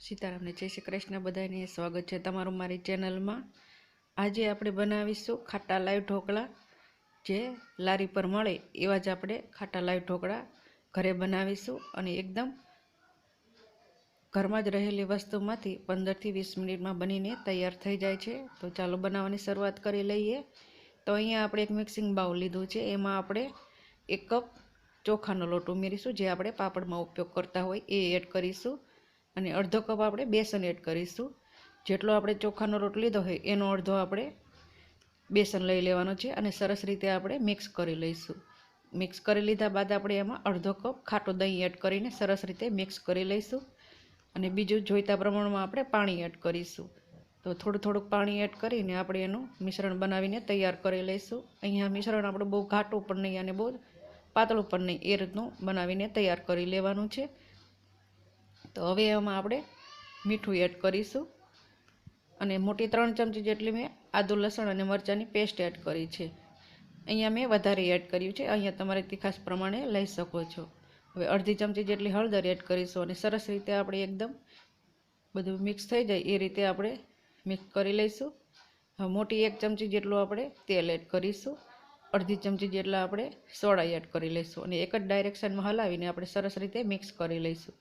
સીતારામને જય શ્રી કૃષ્ણ, બધાને સ્વાગત છે તમારું મારી ચેનલમાં. આજે આપણે બનાવીશું ખાટા લાઈવ ઢોકળા. જે લારી પર મળે એવા જ આપણે ખાટા લાઈવ ઢોકળા ઘરે બનાવીશું અને એકદમ ઘરમાં જ રહેલી વસ્તુમાંથી પંદરથી વીસ મિનિટમાં બનીને તૈયાર થઈ જાય છે. તો ચાલો બનાવવાની શરૂઆત કરી લઈએ. તો અહીંયા આપણે એક મિક્સિંગ બાઉલ લીધું છે. એમાં આપણે એક કપ ચોખાનો લોટ ઉમેરીશું, જે આપણે પાપડમાં ઉપયોગ કરતા હોય એ એડ કરીશું. અને અડધો કપ આપણે બેસન એડ કરીશું. જેટલો આપણે ચોખાનો રોટ લીધો હોય એનો અડધો આપણે બેસન લઈ લેવાનો છે અને સરસ રીતે આપણે મિક્સ કરી લઈશું. મિક્સ કરી લીધા બાદ આપણે એમાં અડધો કપ ખાટો દહીં એડ કરીને સરસ રીતે મિક્સ કરી લઈશું. અને બીજું જોઈતા પ્રમાણમાં આપણે પાણી એડ કરીશું. તો થોડું થોડુંક પાણી એડ કરીને આપણે એનું મિશ્રણ બનાવીને તૈયાર કરી લઈશું. અહીંયા મિશ્રણ આપણે બહુ ઘાટું પણ નહીં અને બહુ પાતળું પણ નહીં. એ રીતનું બનાવીને તૈયાર કરી લેવાનું છે. તો હવે એમાં આપણે મીઠું એડ કરીશું. અને મોટી ત્રણ ચમચી જેટલી મેં આદુ, લસણ અને મરચાંની પેસ્ટ એડ કરી છે. અહીંયા મેં વધારે એડ કર્યું છે. અહીંયા તમારે તીખાસ પ્રમાણે લઈ શકો છો. હવે અડધી ચમચી જેટલી હળદર એડ કરીશું અને સરસ રીતે આપણે એકદમ બધું મિક્સ થઈ જાય એ રીતે આપણે મિક્સ કરી લઈશું. હવે મોટી એક ચમચી જેટલું આપણે તેલ એડ કરીશું. અડધી ચમચી જેટલા આપણે સોડા એડ કરી લઈશું અને એક જ ડાયરેક્શનમાં હલાવીને આપણે સરસ રીતે મિક્સ કરી લઈશું.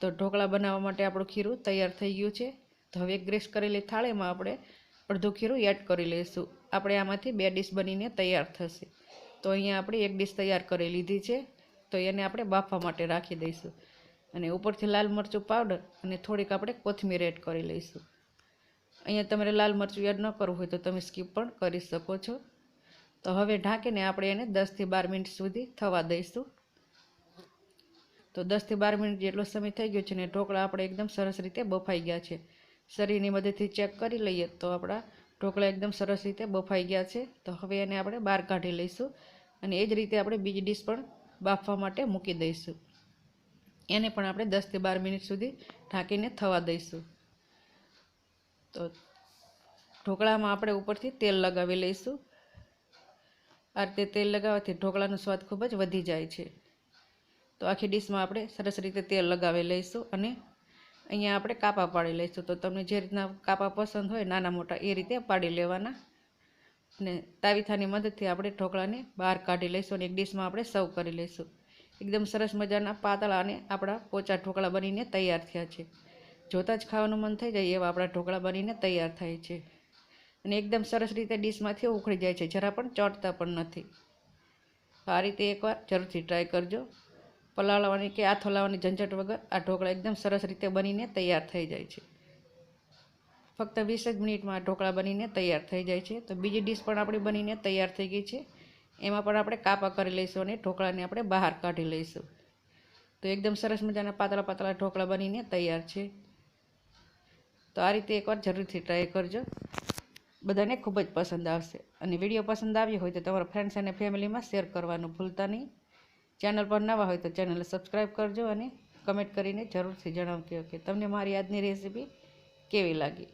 તો ઢોકળા બનાવવા માટે આપણું ખીરું તૈયાર થઈ ગયું છે. તો હવે ગ્રેસ કરેલી થાળીમાં આપણે અડધું ખીરું એડ કરી લઈશું. આપણે આમાંથી બે ડીશ બનીને તૈયાર થશે. તો અહીંયા આપણે એક ડીશ તૈયાર કરી લીધી છે. તો એને આપણે બાફવા માટે રાખી દઈશું. અને ઉપરથી લાલ મરચું પાવડર અને થોડીક આપણે કોથમીર એડ કરી લઈશું. અહીંયા તમારે લાલ મરચું એડ ન કરવું હોય તો તમે સ્કીપ પણ કરી શકો છો. તો હવે ઢાંકીને આપણે એને દસથી બાર મિનિટ સુધી થવા દઈશું. તો દસથી બાર મિનિટ જેટલો સમય થઈ ગયો છે ને ઢોકળા આપણે એકદમ સરસ રીતે બફાઈ ગયા છે. શરીરની મદદથી ચેક કરી લઈએ તો આપણા ઢોકળા એકદમ સરસ રીતે બફાઈ ગયા છે. તો હવે એને આપણે બહાર કાઢી લઈશું અને એ જ રીતે આપણે બીજી ડીશ પણ બાફવા માટે મૂકી દઈશું. એને પણ આપણે દસથી બાર મિનિટ સુધી ઢાંકીને થવા દઈશું. તો ઢોકળામાં આપણે ઉપરથી તેલ લગાવી લઈશું. આ રીતે તેલ લગાવવાથી ઢોકળાનો સ્વાદ ખૂબ જ વધી જાય છે. તો આખી ડીશમાં આપણે સરસ રીતે તેલ લગાવી લઈશું અને અહીંયા આપણે કાપા પાડી લઈશું. તો તમને જે રીતના કાપા પસંદ હોય નાના મોટા એ રીતે પાડી લેવાના. અને તાવીથાની મદદથી આપણે ઢોકળાને બહાર કાઢી લઈશું અને એક ડીશમાં આપણે સર્વ કરી લઈશું. એકદમ સરસ મજાના પાતળા અને આપણા પોચા ઢોકળા બનીને તૈયાર થયા છે. જોતાં જ ખાવાનું મન થઈ જાય એવા આપણા ઢોકળા બનીને તૈયાર થાય છે. અને એકદમ સરસ રીતે ડીશમાંથી ઉખડી જાય છે. જરા પણ ચોટતા પણ નથી. આ રીતે એકવાર જરૂરથી ટ્રાય કરજો. પલાળવાની કે હાથ હલાવવાની ઝંઝટ વગર આ ઢોકળા એકદમ સરસ રીતે બનીને તૈયાર થઈ જાય છે. ફક્ત વીસ જ મિનિટમાં ઢોકળા બનીને તૈયાર થઈ જાય છે. તો બીજી ડીશ પણ આપણી બનીને તૈયાર થઈ ગઈ છે. એમાં પણ આપણે કાપા કરી લઈશું અને ઢોકળાને આપણે બહાર કાઢી લઈશું. તો એકદમ સરસ મજાના પાતળા પાતળા ઢોકળા બનીને તૈયાર છે. તો આ રીતે એકવાર જરૂરથી ટ્રાય કરજો. બધાને ખૂબ જ પસંદ આવશે. અને વીડિયો પસંદ આવ્યો હોય તો તમારા ફ્રેન્ડ્સ અને ફેમિલીમાં શેર કરવાનું ભૂલતા નહીં. ચેનલ પર નવા હોય તો ચેનલને સબસ્ક્રાઈબ કરજો અને કમેન્ટ કરીને જરૂરથી જણાવજો કે તમને મારી આજની રેસીપી કેવી લાગી.